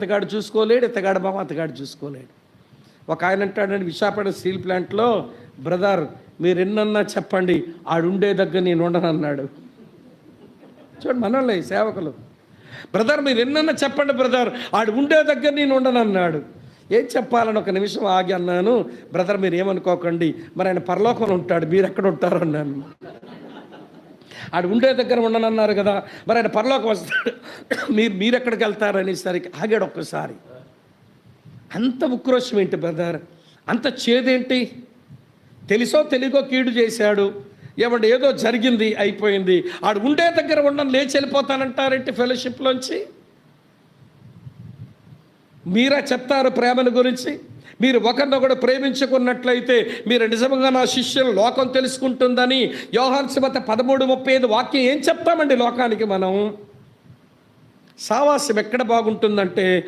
అతగాడు చూసుకోలేడు ఇతగాడు బామ అతగాడు చూసుకోలేడు. ఒక ఆయన అంటాడండి విశాఖపట్నం స్టీల్ ప్లాంట్లో బ్రదర్ మీరు ఎన్నన్నా చెప్పండి ఆడుండే దగ్గర నేను ఉండనన్నాడు. చూడండి మనోళ్ళే సేవకులు. బ్రదర్ మీరు ఎన్నన్నా చెప్పండి బ్రదర్ ఆడు ఉండే దగ్గర నేను ఉండనన్నాడు. ఏం చెప్పాలని ఒక నిమిషం ఆగి అన్నాను బ్రదర్ మీరు ఏమనుకోకండి మరి ఆయన పరలోకంలో ఉంటాడు మీరు ఎక్కడ ఉంటారు అన్నాను. ఆడు ఉండే దగ్గర ఉండనన్నారు కదా. మరి ఆయన పరలోకి వస్తాడు. మీరు మీరు ఎక్కడికి వెళ్తారనేసరికి ఆగాడు ఒక్కసారి. అంత ఉక్రోషం ఏంటి బ్రదర్? అంత చేదేంటి? తెలుసో తెలియకో కీడు చేశాడు. ఏమంటే ఏదో జరిగింది అయిపోయింది. ఆడు ఉండే దగ్గర ఉండని లేచి వెళ్ళిపోతానంటారేంటి ఫెలోషిప్లోంచి మీరా చెప్తారు ప్రేమను గురించి. మీరు ఒకరినొకడు ప్రేమించుకున్నట్లయితే మీరు నిజంగా నా శిష్యులు లోకం తెలుసుకుంటుందని యోహాన్ సుమత పదమూడు ముప్పై ఐదు వాక్యం ఏం చెప్తామండి లోకానికి మనం? సావాసం ఎక్కడ బాగుంటుందంటే